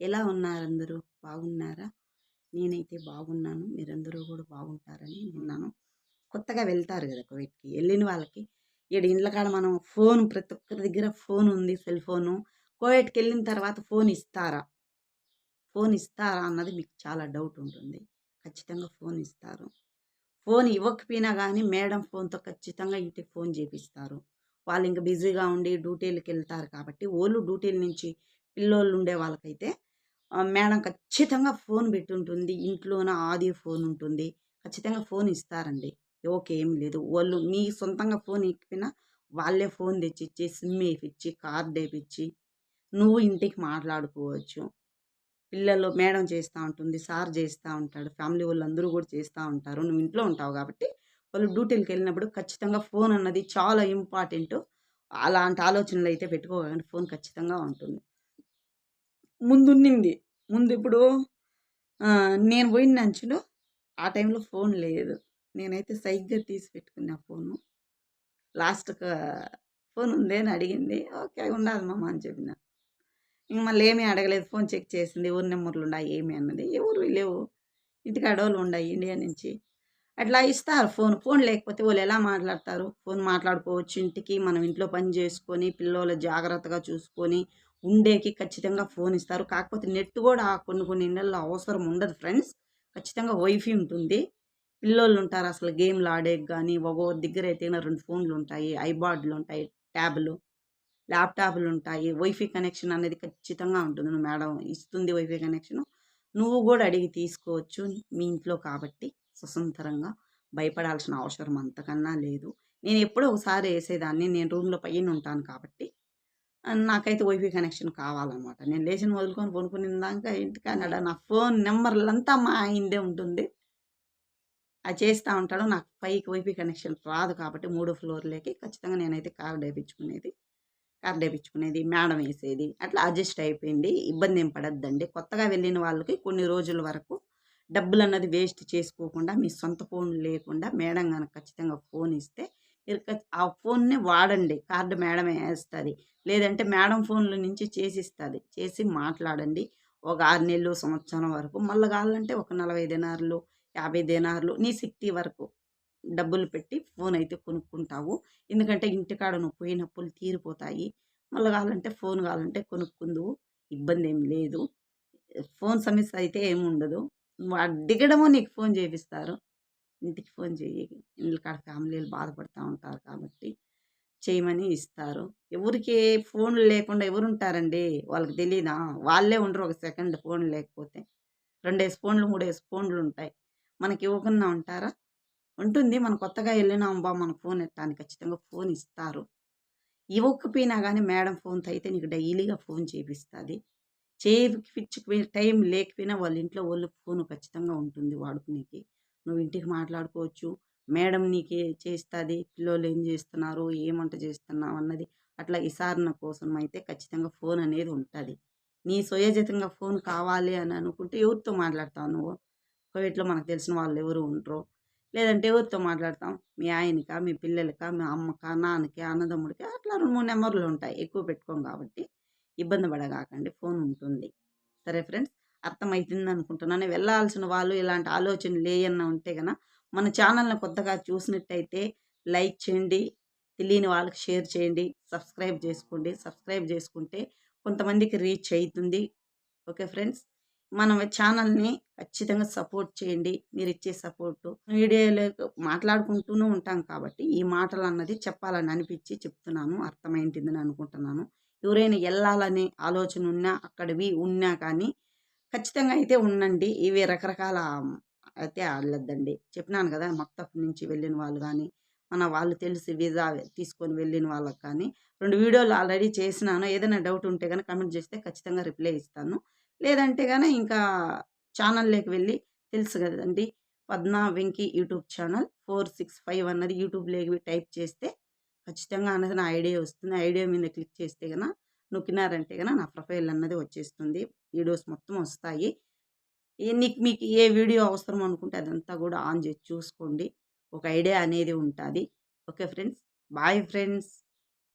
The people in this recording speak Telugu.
ఎలా ఉన్నారు అందరూ బాగున్నారా? నేనైతే బాగున్నాను. మీరందరూ కూడా బాగుంటారని విన్నాను. కొత్తగా వెళ్తారు కదా కువైట్కి వెళ్ళిన వాళ్ళకి ఈడ ఇండ్ల కాడ మనం ఫోన్ ప్రతి ఒక్కరి దగ్గర ఫోన్ ఉంది సెల్ ఫోను. కోవిడ్కి వెళ్ళిన తర్వాత ఫోన్ ఇస్తారా? ఫోన్ ఇస్తారా అన్నది మీకు చాలా డౌట్ ఉంటుంది. ఖచ్చితంగా ఫోన్ ఇస్తారు. ఫోన్ ఇవ్వకపోయినా కానీ మేడం ఫోన్తో ఖచ్చితంగా ఇంటికి ఫోన్ చేపిస్తారు. వాళ్ళు ఇంకా బిజీగా ఉండి డ్యూటీలకు వెళ్తారు కాబట్టి ఓళ్ళు డ్యూటీల నుంచి పిల్లోళ్ళు ఉండే వాళ్ళకైతే మేడం ఖచ్చితంగా ఫోన్ పెట్టుంటుంది. ఇంట్లోన ఆది ఫోన్ ఉంటుంది ఖచ్చితంగా ఫోన్ ఇస్తారండి. ఓకే ఏం లేదు. వాళ్ళు మీ సొంతంగా ఫోన్ ఇచ్చిపోయినా వాళ్ళే ఫోన్ తెచ్చిచ్చి సిమ్ వేపిచ్చి కార్డ్ వేపిచ్చి నువ్వు ఇంటికి మాట్లాడుకోవచ్చు. పిల్లలు మేడం చేస్తూ ఉంటుంది సార్ చేస్తూ ఉంటాడు ఫ్యామిలీ వాళ్ళు అందరూ కూడా చేస్తూ ఉంటారు. నువ్వు ఇంట్లో ఉంటావు కాబట్టి వాళ్ళు డ్యూటీలకు వెళ్ళినప్పుడు ఖచ్చితంగా ఫోన్ అన్నది చాలా ఇంపార్టెంట్. అలాంటి ఆలోచనలు అయితే పెట్టుకోవాలంటే ఫోన్ ఖచ్చితంగా ఉంటుంది. ముందున్నింది. ముందు ఇప్పుడు నేను పోయిన అంచులో ఆ టైంలో ఫోన్ లేదు. నేనైతే సైగ్గా తీసి పెట్టుకున్నా ఫోను. లాస్ట్కి ఫోన్ ఉందే అని అడిగింది. ఓకే ఉండదు మామ అని చెప్పిన. ఇంక మళ్ళీ ఏమీ అడగలేదు. ఫోన్ చెక్ చేసింది. ఎవరి నెంబర్లు ఉన్నాయి ఏమి అన్నది. ఎవరు లేవు. ఇంటికి అడవులు ఉన్నాయి ఇండియా నుంచి. అట్లా ఇస్తారు ఫోన్. ఫోన్ లేకపోతే వాళ్ళు ఎలా మాట్లాడతారు? ఫోన్ మాట్లాడుకోవచ్చు ఇంటికి. మనం ఇంట్లో పని చేసుకొని పిల్లలు జాగ్రత్తగా చూసుకొని ఉండేకి ఖచ్చితంగా ఫోన్ ఇస్తారు. కాకపోతే నెట్ కూడా కొన్ని కొన్ని ఇళ్ళల్లో అవసరం ఉండదు ఫ్రెండ్స్. ఖచ్చితంగా వైఫై ఉంటుంది. పిల్లోళ్ళు ఉంటారు అసలు గేమ్లు ఆడేకి కానీ ఒక్కో దగ్గర అయితే రెండు ఫోన్లు ఉంటాయి ఐబాడ్లు ఉంటాయి ట్యాబ్లు ల్యాప్టాప్లు ఉంటాయి. వైఫై కనెక్షన్ అనేది ఖచ్చితంగా ఉంటుంది. నువ్వు మేడం ఇస్తుంది వైఫై కనెక్షన్. నువ్వు కూడా అడిగి తీసుకోవచ్చు మీ ఇంట్లో కాబట్టి స్వతంత్రంగా. భయపడాల్సిన అవసరం అంతకన్నా లేదు. నేను ఎప్పుడో ఒకసారి వేసేదాన్ని. నేను రూమ్లో పైన ఉంటాను కాబట్టి నాకైతే వైఫై కనెక్షన్ కావాలన్నమాట. నేను లేచిన వదులుకొని కొనుక్కుని దాకా ఇంటికాడ నా ఫోన్ నెంబర్లంతా మా ఆయనదే ఉంటుంది. అది చేస్తూ ఉంటాడు. నాకు పైకి వైఫై కనెక్షన్ రాదు కాబట్టి మూడో ఫ్లోర్లోకి ఖచ్చితంగా నేనైతే కార్డ్ వేయించుకునేది కార్ వేయించుకునేది మేడం వేసేది. అట్లా అడ్జస్ట్ అయిపోయింది. ఇబ్బంది ఏం పడద్దండి. కొత్తగా వెళ్ళిన వాళ్ళకి కొన్ని రోజుల వరకు డబ్బులు అన్నది వేస్ట్ చేసుకోకుండా మీ సొంత ఫోన్ లేకుండా మేడం కనుక ఖచ్చితంగా ఫోన్ ఇస్తే ఇక ఆ ఫోన్ని వాడండి. కార్డు మేడమే వేస్తుంది. లేదంటే మేడం ఫోన్ల నుంచి చేసిస్తుంది. చేసి మాట్లాడండి. ఒక ఆరు నెలలు సంవత్సరం వరకు. మళ్ళీ కావాలంటే ఒక నలభై దినారులు యాభై దినారులు నీ శక్తి వరకు డబ్బులు పెట్టి ఫోన్ అయితే కొనుక్కుంటావు. ఎందుకంటే ఇంటికాడ నువ్వు పోయినప్పులు తీరిపోతాయి. మళ్ళీ కావాలంటే ఫోన్ కావాలంటే కొనుక్కుందువు. ఇబ్బంది ఏం లేదు. ఫోన్ సమస్య అయితే ఏముండదు నువ్వు దిగడమో నీకు ఫోన్ చేపిస్తారు. ఇంటికి ఫోన్ చేయి ఇండ్ల కాడ ఫ్యామిలీలు బాధపడుతూ ఉంటారు కాబట్టి చేయమని ఇస్తారు. ఎవరికి ఫోన్లు లేకుండా ఎవరు ఉంటారండి వాళ్ళకి తెలియదా వాళ్ళే ఉండరు ఒక సెకండ్ ఫోన్ లేకపోతే. రెండేసి ఫోన్లు మూడేసి ఫోన్లు ఉంటాయి. మనకి ఇవ్వకుండా ఉంటారా? ఉంటుంది. మనం కొత్తగా వెళ్ళినాం బా మన ఫోన్ ఎట్టానికి ఖచ్చితంగా ఫోన్ ఇస్తారు. ఇవ్వకపోయినా కానీ మేడం ఫోన్తో అయితే నీకు డైలీగా ఫోన్ చేపిస్తుంది. చేయించుకుపోయి టైం లేకపోయినా వాళ్ళ ఇంట్లో వాళ్ళు ఫోన్ ఖచ్చితంగా ఉంటుంది వాడుకునేకి. నువ్వు ఇంటికి మాట్లాడుకోవచ్చు. మేడం నీకే చేస్తుంది పిల్లలు ఏం చేస్తున్నారు ఏం వంట చేస్తున్నావు అన్నది అట్లా విచారణ కోసం అయితే ఖచ్చితంగా ఫోన్ అనేది ఉంటుంది. నీ స్వయోజితంగా ఫోన్ కావాలి అని అనుకుంటే ఎవరితో మాట్లాడతావు నువ్వు? కోవిడ్లో మనకు తెలిసిన వాళ్ళు ఎవరు ఉండరు? లేదంటే ఎవరితో మాట్లాడతాం మీ ఆయనకా మీ పిల్లలకా మీ అమ్మకా నాన్నకి అన్నదమ్ముడికి అట్లా రెండు మూడు నెంబర్లు ఉంటాయి. ఎక్కువ పెట్టుకోం కాబట్టి ఇబ్బంది పడగాకండి ఫోన్ ఉంటుంది. సరే ఫ్రెండ్స్ అర్థమవుతుంది అనుకుంటున్నాను వెళ్ళాల్సిన వాళ్ళు ఇలాంటి ఆలోచన లేయన్న ఉంటే కనుక మన ఛానల్ని కొత్తగా చూసినట్టయితే లైక్ చేయండి తెలియని వాళ్ళకి షేర్ చేయండి సబ్స్క్రైబ్ చేసుకోండి. సబ్స్క్రైబ్ చేసుకుంటే కొంతమందికి రీచ్ అవుతుంది ఓకే ఫ్రెండ్స్? మనం ఛానల్ని ఖచ్చితంగా సపోర్ట్ చేయండి. మీరు ఇచ్చే సపోర్టు. వీడియోలో మాట్లాడుకుంటూనే ఉంటాం కాబట్టి ఈ మాటలు అన్నది చెప్పాలని అనిపించి చెప్తున్నాను. అర్థమైంటుందని అనుకుంటున్నాను. ఎవరైనా వెళ్ళాలనే ఆలోచన ఉన్నా అక్కడివి ఉన్నా కానీ ఖచ్చితంగా అయితే ఉండండి. ఇవి రకరకాల అయితే వెళ్ళొద్దండి చెప్పినాను కదా! మక్తఫ్ నుంచి వెళ్ళిన వాళ్ళు కానీ మన వాళ్ళు తెలిసి వీసా తీసుకొని వెళ్ళిన వాళ్ళకి కానీ రెండు వీడియోలు ఆల్రెడీ చేసినాను. ఏదైనా డౌట్ ఉంటే కనుక కమెంట్ చేస్తే ఖచ్చితంగా రిప్లై ఇస్తాను. లేదంటే కానీ ఇంకా ఛానల్లోకి వెళ్ళి తెలుసు కదండి. Padma Venky YouTube channel four six five అన్నది యూట్యూబ్లోకి టైప్ చేస్తే ఖచ్చితంగా అన్నది నా ఐడియా వస్తుంది. ఐడియా మీద క్లిక్ చేస్తే కనుక నొక్కినారంటే కనుక నా ప్రొఫైల్ అన్నది వచ్చేస్తుంది. వీడియోస్ మొత్తం వస్తాయి. నీకు మీకు ఏ వీడియో అవసరం అనుకుంటే అదంతా కూడా ఆన్ చేసి చూసుకోండి. ఒక ఐడియా అనేది ఉంటుంది. Okay friends. Bye friends.